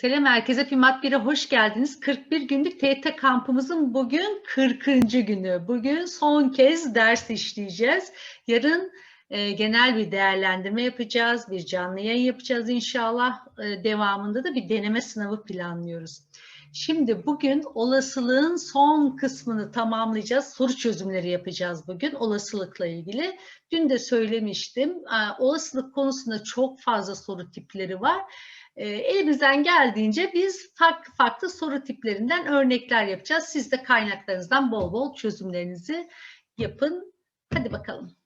Selam herkese. Pimat 1'e hoş geldiniz. 41 günlük TET kampımızın bugün 40. günü. Bugün son kez ders işleyeceğiz. Yarın e, genel bir değerlendirme yapacağız. Bir canlı yayın yapacağız inşallah. E, devamında da bir deneme sınavı planlıyoruz. Şimdi bugün olasılığın son kısmını tamamlayacağız. Soru çözümleri yapacağız bugün olasılıkla ilgili. Dün de söylemiştim. E, olasılık konusunda çok fazla soru tipleri var. E, elimizden geldiğince biz farklı farklı soru tiplerinden örnekler yapacağız. Siz de kaynaklarınızdan bol bol çözümlerinizi yapın. Hadi bakalım.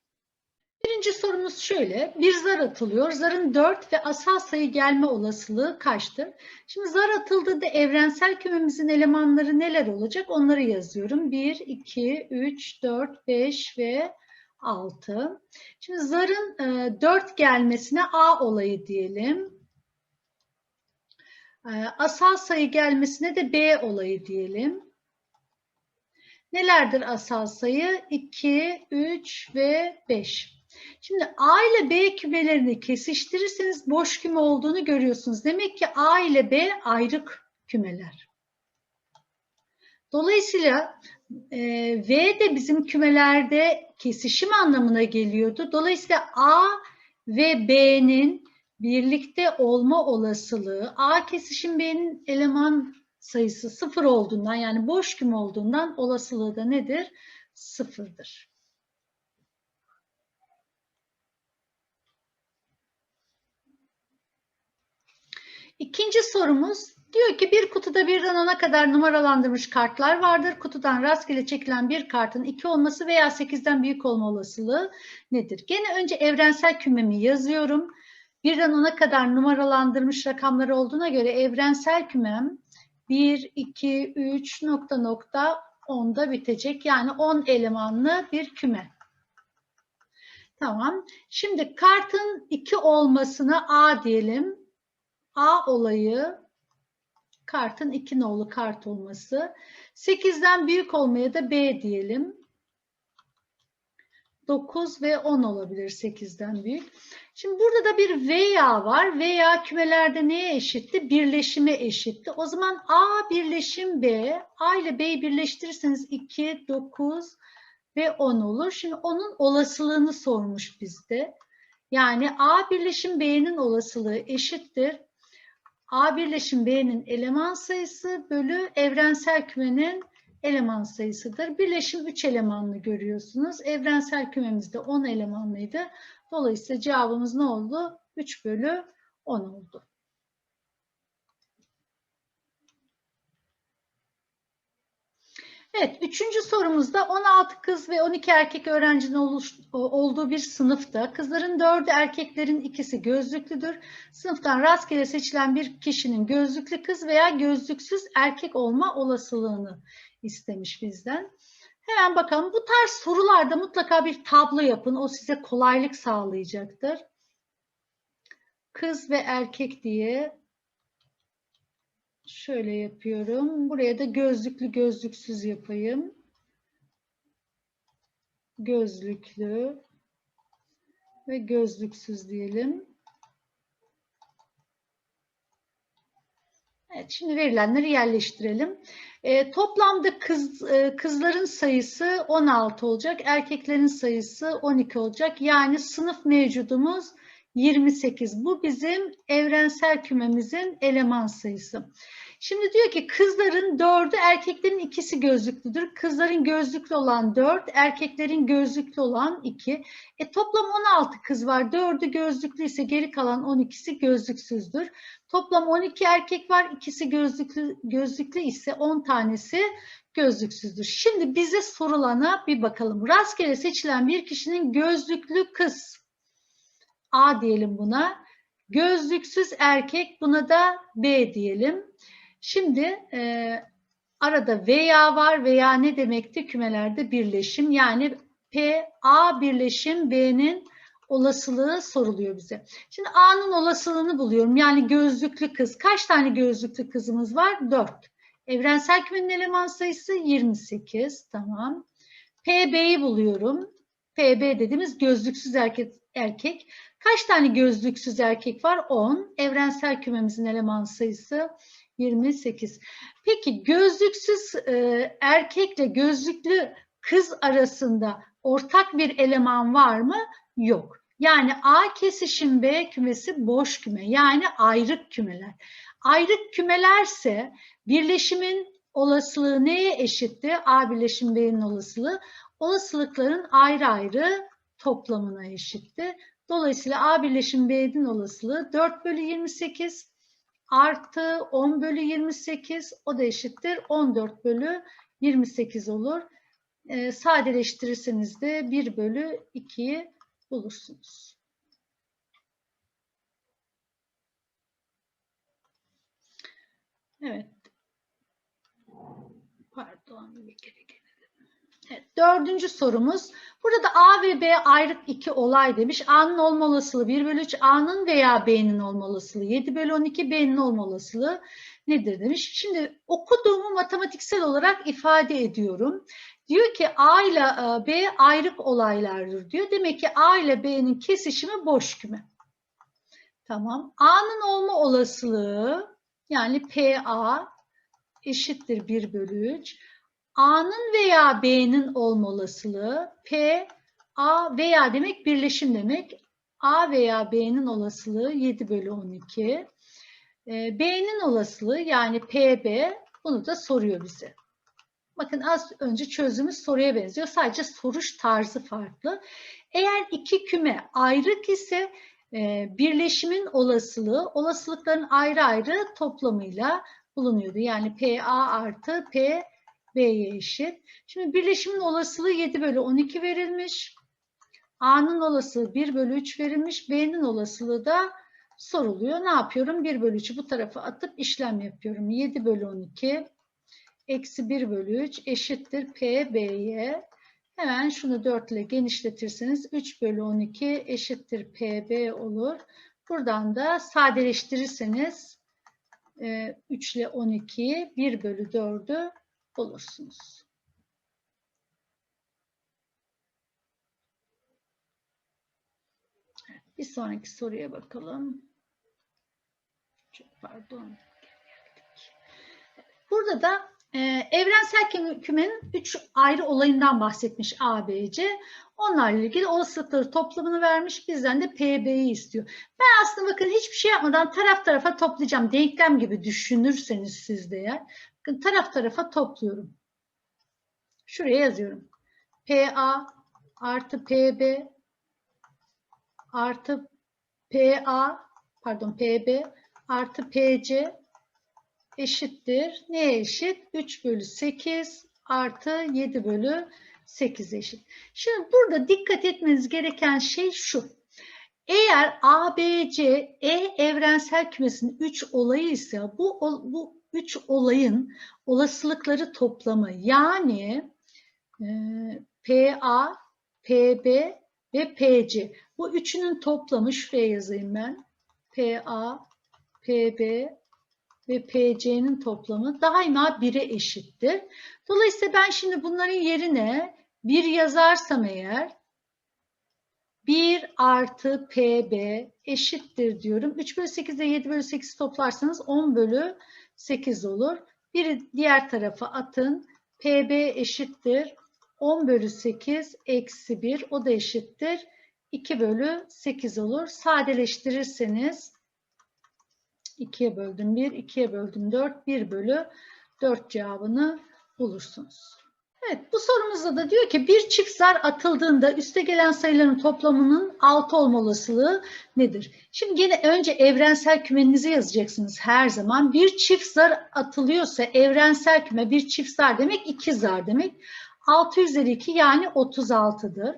Birinci sorumuz şöyle. Bir zar atılıyor. Zarın 4 ve asal sayı gelme olasılığı kaçtır? Şimdi zar atıldığında evrensel kümemizin elemanları neler olacak? Onları yazıyorum. 1, 2, 3, 4, 5 ve 6. Şimdi zarın e, 4 gelmesine A olayı diyelim. E, asal sayı gelmesine de B olayı diyelim. Nelerdir asal sayı? 2, 3 ve 5. Şimdi A ile B kümelerini kesiştirirseniz boş küme olduğunu görüyorsunuz. Demek ki A ile B ayrı kümeler. Dolayısıyla e, V de bizim kümelerde kesişim anlamına geliyordu. Dolayısıyla A ve B'nin birlikte olma olasılığı A kesişim B'nin eleman sayısı sıfır olduğundan yani boş küme olduğundan olasılığı da nedir? Sıfırdır. İkinci sorumuz diyor ki bir kutuda birden ona kadar numaralandırmış kartlar vardır. Kutudan rastgele çekilen bir kartın 2 olması veya 8'den büyük olma olasılığı nedir? Gene önce evrensel kümemi yazıyorum. Birden ona kadar numaralandırmış rakamları olduğuna göre evrensel kümem 1, 2, 3 nokta nokta 10'da bitecek. Yani 10 elemanlı bir küme. Tamam. Şimdi kartın 2 olmasına A diyelim. A olayı kartın 2 nolu kart olması. 8'den büyük olmaya da B diyelim. 9 ve 10 olabilir 8'den büyük. Şimdi burada da bir veya var. Veya kümelerde neye eşitti? Birleşime eşitti. O zaman A birleşim B. A ile B'yi birleştirirseniz 2, 9 ve 10 olur. Şimdi onun olasılığını sormuş bizde. Yani A birleşim B'nin olasılığı eşittir. A birleşim B'nin eleman sayısı bölü evrensel kümenin eleman sayısıdır. Birleşim 3 elemanlı görüyorsunuz. Evrensel kümemizde 10 elemanlıydı. Dolayısıyla cevabımız ne oldu? 3 bölü 10 oldu. Evet, üçüncü sorumuzda 16 kız ve 12 erkek öğrencinin oluş, olduğu bir sınıfta kızların dördü erkeklerin ikisi gözlüklüdür. Sınıftan rastgele seçilen bir kişinin gözlüklü kız veya gözlüksüz erkek olma olasılığını istemiş bizden. Hemen bakalım. Bu tarz sorularda mutlaka bir tablo yapın. O size kolaylık sağlayacaktır. Kız ve erkek diye şöyle yapıyorum. Buraya da gözlüklü gözlüksüz yapayım. Gözlüklü ve gözlüksüz diyelim. Evet, şimdi verilenleri yerleştirelim. E, toplamda kız e, kızların sayısı 16 olacak, erkeklerin sayısı 12 olacak. Yani sınıf mevcudumuz 28. Bu bizim evrensel kümemizin eleman sayısı. Şimdi diyor ki kızların dördü, erkeklerin ikisi gözlüklüdür. Kızların gözlüklü olan 4, erkeklerin gözlüklü olan 2. E toplam 16 kız var. Dördü gözlüklü ise geri kalan 12'si gözlüksüzdür. Toplam 12 erkek var. ikisi gözlüklü, gözlüklü ise 10 tanesi gözlüksüzdür. Şimdi bize sorulana bir bakalım. Rastgele seçilen bir kişinin gözlüklü kız. A diyelim buna. Gözlüksüz erkek buna da B diyelim. Şimdi e, arada veya var veya ne demekti kümelerde birleşim yani P A birleşim B'nin olasılığı soruluyor bize. Şimdi A'nın olasılığını buluyorum. Yani gözlüklü kız. Kaç tane gözlüklü kızımız var? 4. Evrensel kümenin eleman sayısı 28. Tamam. PB'yi buluyorum. PB dediğimiz gözlüksüz erkek, erkek. Kaç tane gözlüksüz erkek var? 10. Evrensel kümemizin eleman sayısı 28. Peki gözlüksüz e, erkekle gözlüklü kız arasında ortak bir eleman var mı? Yok. Yani A kesişim B kümesi boş küme. Yani ayrık kümeler. Ayrık kümelerse birleşimin olasılığı neye eşitti? A birleşim B'nin olasılığı. Olasılıkların ayrı ayrı toplamına eşitti. Dolayısıyla A birleşim B'nin olasılığı 4 bölü 28 artı 10 bölü 28 o da eşittir 14 bölü 28 olur. E, sadeleştirirseniz de 1 bölü 2'yi bulursunuz. Evet. Pardon bir kere gelelim. Evet, dördüncü sorumuz. Burada A ve B ayrık iki olay demiş. A'nın olma olasılığı 1 bölü 3, A'nın veya B'nin olma olasılığı 7 bölü 12, B'nin olma olasılığı nedir demiş. Şimdi okuduğumu matematiksel olarak ifade ediyorum. Diyor ki A ile e, B ayrık olaylardır diyor. Demek ki A ile B'nin kesişimi boş küme. Tamam. A'nın olma olasılığı yani PA eşittir 1 bölü 3. A'nın veya B'nin olma olasılığı P, A veya demek birleşim demek. A veya B'nin olasılığı 7 bölü 12. E, B'nin olasılığı yani PB bunu da soruyor bize. Bakın az önce çözdüğümüz soruya benziyor. Sadece soruş tarzı farklı. Eğer iki küme ayrık ise e, birleşimin olasılığı olasılıkların ayrı ayrı toplamıyla bulunuyordu. Yani PA artı P B'ye eşit. Şimdi birleşimin olasılığı 7 bölü 12 verilmiş. A'nın olasılığı 1 bölü 3 verilmiş. B'nin olasılığı da soruluyor. Ne yapıyorum? 1 bölü 3'ü bu tarafa atıp işlem yapıyorum. 7 bölü 12 eksi 1 bölü 3 eşittir P B'ye. Hemen şunu 4 ile genişletirseniz 3 bölü 12 eşittir PB olur. Buradan da sadeleştirirseniz 3 ile 12'yi 1 bölü 4'ü bulursunuz. Bir sonraki soruya bakalım. Çok pardon. Burada da e, evrensel kümenin üç ayrı olayından bahsetmiş ABC. Onlarla ilgili olasılıkları toplamını vermiş. Bizden de PB'yi istiyor. Ben aslında bakın hiçbir şey yapmadan taraf tarafa toplayacağım. Denklem gibi düşünürseniz siz de eğer. Taraf tarafa topluyorum. Şuraya yazıyorum. PA artı PB artı PA pardon PB artı PC eşittir. Neye eşit? 3 bölü 8 artı 7 bölü 8 eşit. Şimdi burada dikkat etmeniz gereken şey şu. Eğer A, B, C, E evrensel kümesinin 3 olayı ise bu, bu 3 olayın olasılıkları toplamı yani e, PA, PB ve PC. Bu üçünün toplamı şuraya yazayım ben. PA, PB ve PC'nin toplamı daima 1'e eşittir. Dolayısıyla ben şimdi bunların yerine 1 yazarsam eğer 1 artı PB eşittir diyorum. 3 bölü 8 ile 7 bölü 8 toplarsanız 10 bölü 8 olur. Bir diğer tarafa atın. PB eşittir. 10 bölü 8 eksi 1 o da eşittir. 2 bölü 8 olur. Sadeleştirirseniz 2'ye böldüm 1, 2'ye böldüm 4, 1 bölü 4 cevabını bulursunuz. Evet bu sorumuzda da diyor ki bir çift zar atıldığında üste gelen sayıların toplamının 6 olma olasılığı nedir? Şimdi yine önce evrensel kümenizi yazacaksınız her zaman. Bir çift zar atılıyorsa evrensel küme bir çift zar demek 2 zar demek. 6 üzeri 2 yani 36'dır.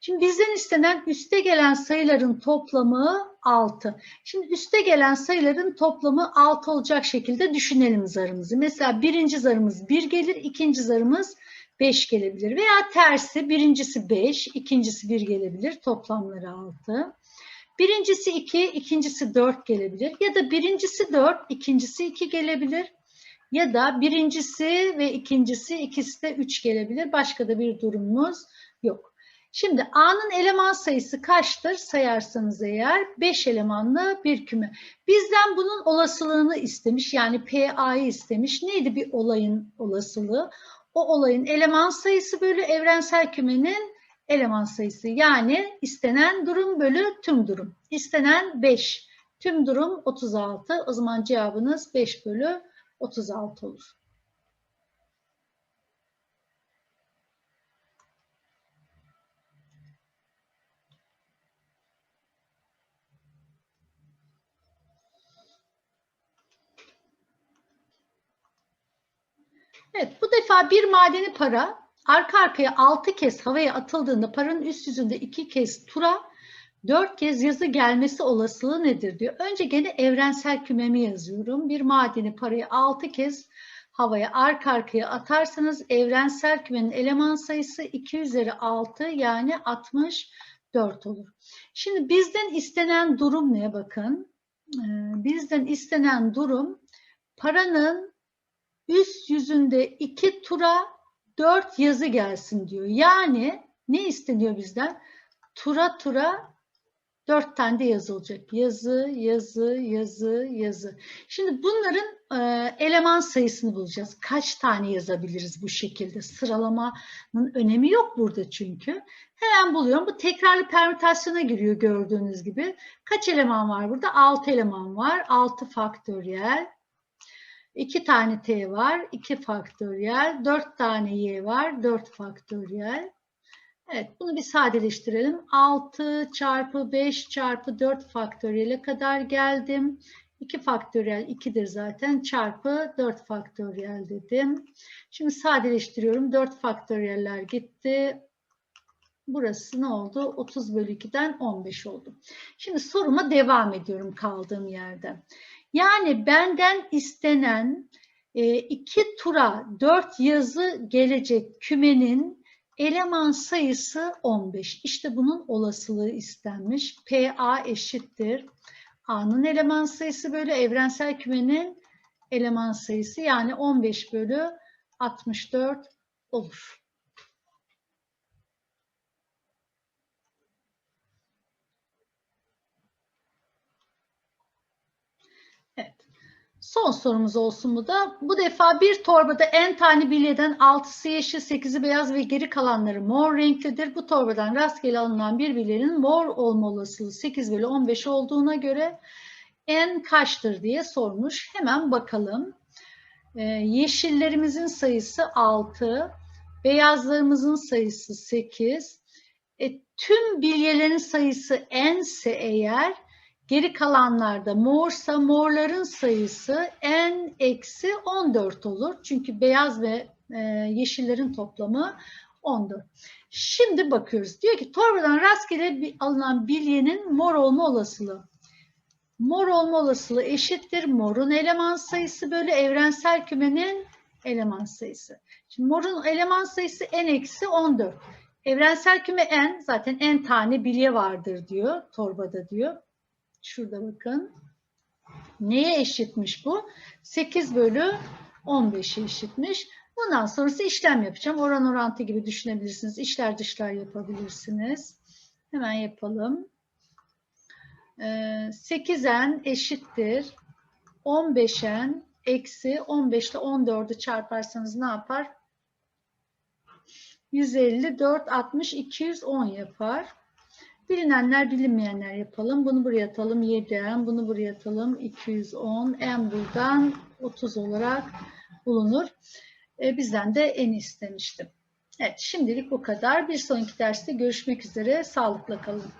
Şimdi bizden istenen üste gelen sayıların toplamı 6. Şimdi üste gelen sayıların toplamı 6 olacak şekilde düşünelim zarımızı. Mesela birinci zarımız 1 gelir, ikinci zarımız 5 gelebilir. Veya tersi birincisi 5, ikincisi 1 gelebilir. Toplamları 6. Birincisi 2, ikincisi 4 gelebilir. Ya da birincisi 4, ikincisi 2 gelebilir. Ya da birincisi ve ikincisi ikisi de 3 gelebilir. Başka da bir durumumuz yok. Şimdi A'nın eleman sayısı kaçtır sayarsanız eğer 5 elemanlı bir küme. Bizden bunun olasılığını istemiş yani PA'yı istemiş. Neydi bir olayın olasılığı? O olayın eleman sayısı bölü evrensel kümenin eleman sayısı. Yani istenen durum bölü tüm durum. İstenen 5. Tüm durum 36. O zaman cevabınız 5 bölü 36 olur. Evet, bu defa bir madeni para arka arkaya 6 kez havaya atıldığında paranın üst yüzünde 2 kez tura, 4 kez yazı gelmesi olasılığı nedir diyor. Önce gene evrensel kümemi yazıyorum. Bir madeni parayı 6 kez havaya arka arkaya atarsanız evrensel kümenin eleman sayısı 2 üzeri 6 yani 64 olur. Şimdi bizden istenen durum ne bakın. Ee, bizden istenen durum paranın üst yüzünde iki tura dört yazı gelsin diyor. Yani ne isteniyor bizden? Tura tura dört tane de yazı olacak. Yazı, yazı, yazı, yazı. Şimdi bunların e, eleman sayısını bulacağız. Kaç tane yazabiliriz bu şekilde? Sıralamanın önemi yok burada çünkü. Hemen buluyorum. Bu tekrarlı permütasyona giriyor gördüğünüz gibi. Kaç eleman var burada? 6 eleman var. 6 faktöriyel. 2 tane t var, 2 faktöriyel, 4 tane y var, 4 faktöriyel. Evet, bunu bir sadeleştirelim. 6 çarpı 5 çarpı 4 faktöriyele kadar geldim. 2 faktöriyel 2'dir zaten çarpı 4 faktöriyel dedim. Şimdi sadeleştiriyorum. 4 faktöriyeller gitti. Burası ne oldu? 30 bölü 2'den 15 oldu. Şimdi soruma devam ediyorum kaldığım yerden. Yani benden istenen e, iki tura dört yazı gelecek kümenin eleman sayısı 15. İşte bunun olasılığı istenmiş. PA eşittir. A'nın eleman sayısı bölü evrensel kümenin eleman sayısı yani 15 bölü 64 olur. Son sorumuz olsun bu da. Bu defa bir torbada en tane bilyeden 6'sı yeşil, 8'i beyaz ve geri kalanları mor renklidir. Bu torbadan rastgele alınan bir bilyenin mor olma olasılığı 8 bölü 15 olduğuna göre en kaçtır diye sormuş. Hemen bakalım. Ee, yeşillerimizin sayısı 6, beyazlarımızın sayısı 8. E, tüm bilyelerin sayısı ense eğer Geri kalanlarda morsa morların sayısı n eksi 14 olur. Çünkü beyaz ve e, yeşillerin toplamı 14. Şimdi bakıyoruz. Diyor ki torbadan rastgele bir, alınan bilyenin mor olma olasılığı. Mor olma olasılığı eşittir. Morun eleman sayısı bölü evrensel kümenin eleman sayısı. Şimdi morun eleman sayısı n eksi 14. Evrensel küme n zaten n tane bilye vardır diyor torbada diyor. Şurada bakın. Neye eşitmiş bu? 8 bölü 15'e eşitmiş. Bundan sonrası işlem yapacağım. Oran orantı gibi düşünebilirsiniz. İşler dışlar yapabilirsiniz. Hemen yapalım. 8n ee, eşittir. 15n eksi 15 ile 14'ü çarparsanız ne yapar? 150, 4, 60, 210 yapar. Bilinenler bilinmeyenler yapalım. Bunu buraya atalım 7M, bunu buraya atalım 210, M buradan 30 olarak bulunur. E, bizden de en istemiştim. Evet şimdilik bu kadar. Bir sonraki derste görüşmek üzere. Sağlıkla kalın.